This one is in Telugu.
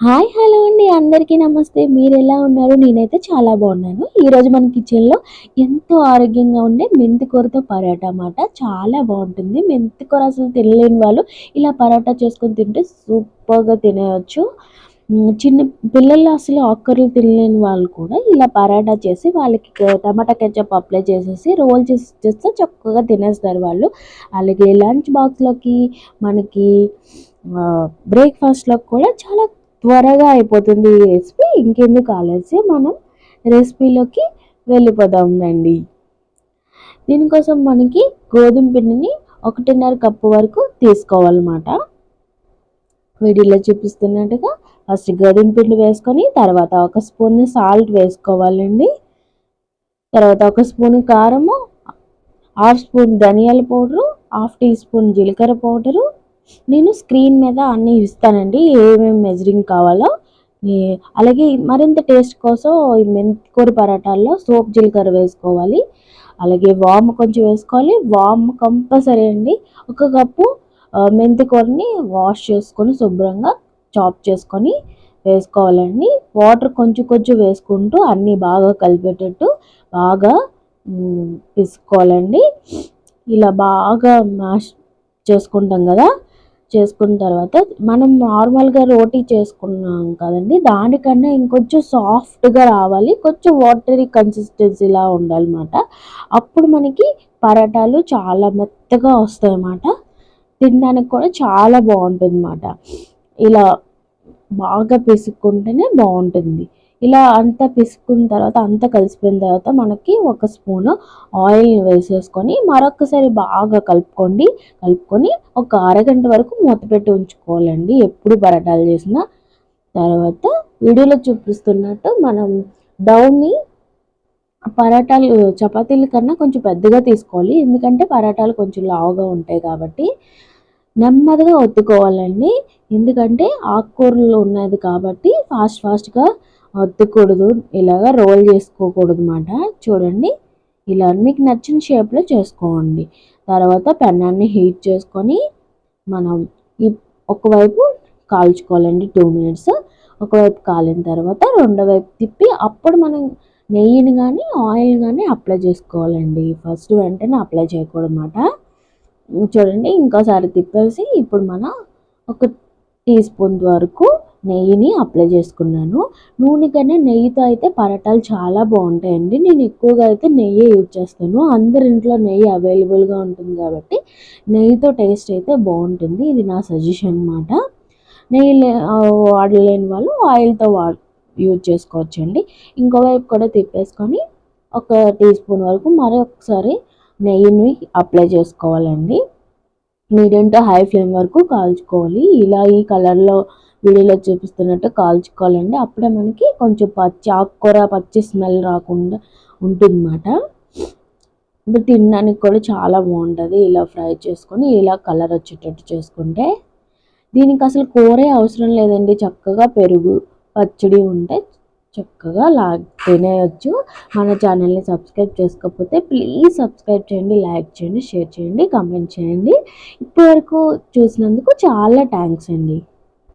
హాయ్ హలో అండి. అందరికీ నమస్తే. మీరు ఎలా ఉన్నారు? నేనైతే చాలా బాగున్నాను. ఈరోజు మన కిచెన్లో ఎంతో ఆరోగ్యంగా ఉండే మెంతికూరతో పరోటా అన్నమాట. చాలా బాగుంటుంది. మెంతికూర అసలు తినలేని వాళ్ళు ఇలా పరోటా చేసుకొని తింటే సూపర్గా తినేయచ్చు చిన్న పిల్లలు అసలు ఆకర్లు తినలేని వాళ్ళు కూడా ఇలా పరాటా చేసి వాళ్ళకి టమాటా కెచప్ అప్లై చేసేసి రోల్ చేసి చేస్తే చక్కగా తినేస్తారు వాళ్ళు. అలాగే లంచ్ బాక్స్లోకి మనకి బ్రేక్ఫాస్ట్లో కూడా చాలా త్వరగా అయిపోతుంది ఈ రెసిపీ. ఇంకెందుకు ఆలస్యం? మనం రెసిపీలోకి వెళ్ళిపోదాం రండి. దీనికోసం మనకి గోధుమ పిండిని ఒకటిన్నర కప్పు వరకు తీసుకోవాలన్నమాట. వీడియోలో చూపిస్తున్నట్టుగా ఫస్ట్ గోధుమ పిండి వేసుకొని తర్వాత ఒక స్పూన్ సాల్ట్ వేసుకోవాలండి. తర్వాత ఒక స్పూన్ కారము హాఫ్ స్పూన్ ధనియాల పౌడరు హాఫ్ టీ స్పూన్ జీలకర్ర పౌడరు నేను స్క్రీన్ మీద అన్నీ ఇస్తానండి ఏమేమి మెజరింగ్ కావాలో. అలాగే మరింత టేస్ట్ కోసం ఈ మెంతికూర పరాటాల్లో సోప్ జీలకర్ర వేసుకోవాలి. అలాగే వామ్ కొంచెం వేసుకోవాలి. వామ్ కంపల్సరీ అండి. ఒక కప్పు మెంతికూరని వాష్ చేసుకొని శుభ్రంగా చాప్ చేసుకొని వేసుకోవాలండి. వాటర్ కొంచెం కొంచెం వేసుకుంటూ అన్నీ బాగా కలిపేటట్టు బాగా పిసుకోవాలండి. ఇలా బాగా మ్యాష్ చేసుకుంటాం కదా. చేసుకున్న తర్వాత మనం నార్మల్గా రోటీ చేసుకున్నాం కదండి దానికన్నా ఇంకొంచెం సాఫ్ట్గా రావాలి కొంచెం వాటరీ కన్సిస్టెన్సీలా ఉండాలన్నమాట. అప్పుడు మనకి పరాటాలు చాలా మెత్తగా వస్తాయి అన్నమాట తినడానికి కూడా చాలా బాగుంటుంది అన్నమాట ఇలా బాగా పిసుక్కుంటేనే బాగుంటుంది. ఇలా అంతా పిసుకున్న తర్వాత అంతా కలిసిపోయిన తర్వాత మనకి ఒక స్పూన్ ఆయిల్ వేసేసుకొని మరొకసారి బాగా కలుపుకోండి. కలుపుకొని ఒక అరగంట వరకు మూత పెట్టి ఉంచుకోవాలండి. ఎప్పుడు పరాటాలు చేసినా. తర్వాత వీడియోలో చూపిస్తున్నట్టు మనం డౌని పరాటాలు చపాతీల కన్నా కొంచెం పెద్దగా తీసుకోవాలి. ఎందుకంటే పరాటాలు కొంచెం లావుగా ఉంటాయి కాబట్టి నెమ్మదిగా ఒత్తుకోవాలండి. ఎందుకంటే ఆకుకూరలు ఉన్నది కాబట్టి ఫాస్ట్ ఫాస్ట్గా అద్దకూడదు. ఇలాగా రోల్ చేసుకోకూడదు అనమాట చూడండి. ఇలా మీకు నచ్చిన షేప్లో చేసుకోండి. తర్వాత పెన్నాన్ని హీట్ చేసుకొని మనం ఈ ఒకవైపు కాల్చుకోవాలండి టూ మినిట్స్. ఒకవైపు కాలిన తర్వాత రెండో వైపు తిప్పి అప్పుడు మనం నెయ్యిని కానీ ఆయిల్ కానీ అప్లై చేసుకోవాలండి. ఫస్ట్ వెంటనే అప్లై చేయకూడదు అనమాట చూడండి. ఇంకోసారి తిప్పేసి ఇప్పుడు మన ఒక టీ స్పూన్ వరకు నెయ్యిని అప్లై చేసుకున్నాను. నూనె కన్నా నెయ్యితో అయితే పరోటాలు చాలా బాగుంటాయండి. నేను ఎక్కువగా అయితే నెయ్యి యూజ్ చేస్తాను. అందరి ఇంట్లో నెయ్యి అవైలబుల్గా ఉంటుంది కాబట్టి నెయ్యితో టేస్ట్ అయితే బాగుంటుంది. ఇది నా సజెషన్ అనమాట నెయ్యి లే- వాడలేని వాళ్ళు ఆయిల్తో వా యూజ్ చేసుకోవచ్చండి. ఇంకోవైపు కూడా తిప్పేసుకొని ఒక టీ స్పూన్ వరకు మరొకసారి నెయ్యిని అప్లై చేసుకోవాలండి. మీడియం టు హై ఫ్లేమ్ వరకు కాల్చుకోవాలి. ఇలా ఈ కలర్లో వీడియోలో చూపిస్తున్నట్టు కాల్చుకోవాలండి. అప్పుడే మనకి కొంచెం పచ్చి ఆకుకూర పచ్చి స్మెల్ రాకుండా ఉంటుందన్నమాట. ఇప్పుడు తినడానికి కూడా చాలా బాగుంటుంది. ఇలా ఫ్రై చేసుకొని ఇలా కలర్ వచ్చేటట్టు చేసుకుంటే. దీనికి అసలు కూరే అవసరం లేదండి. చక్కగా పెరుగు పచ్చడి ఉంటే చక్కగా లా తినేయచ్చు. మన ఛానల్ని సబ్స్క్రైబ్ చేసుకోకపోతే ప్లీజ్ సబ్స్క్రైబ్ చేయండి లైక్ చేయండి షేర్ చేయండి కామెంట్ చేయండి. ఇప్పటివరకు చూసినందుకు చాలా థ్యాంక్స్ అండి.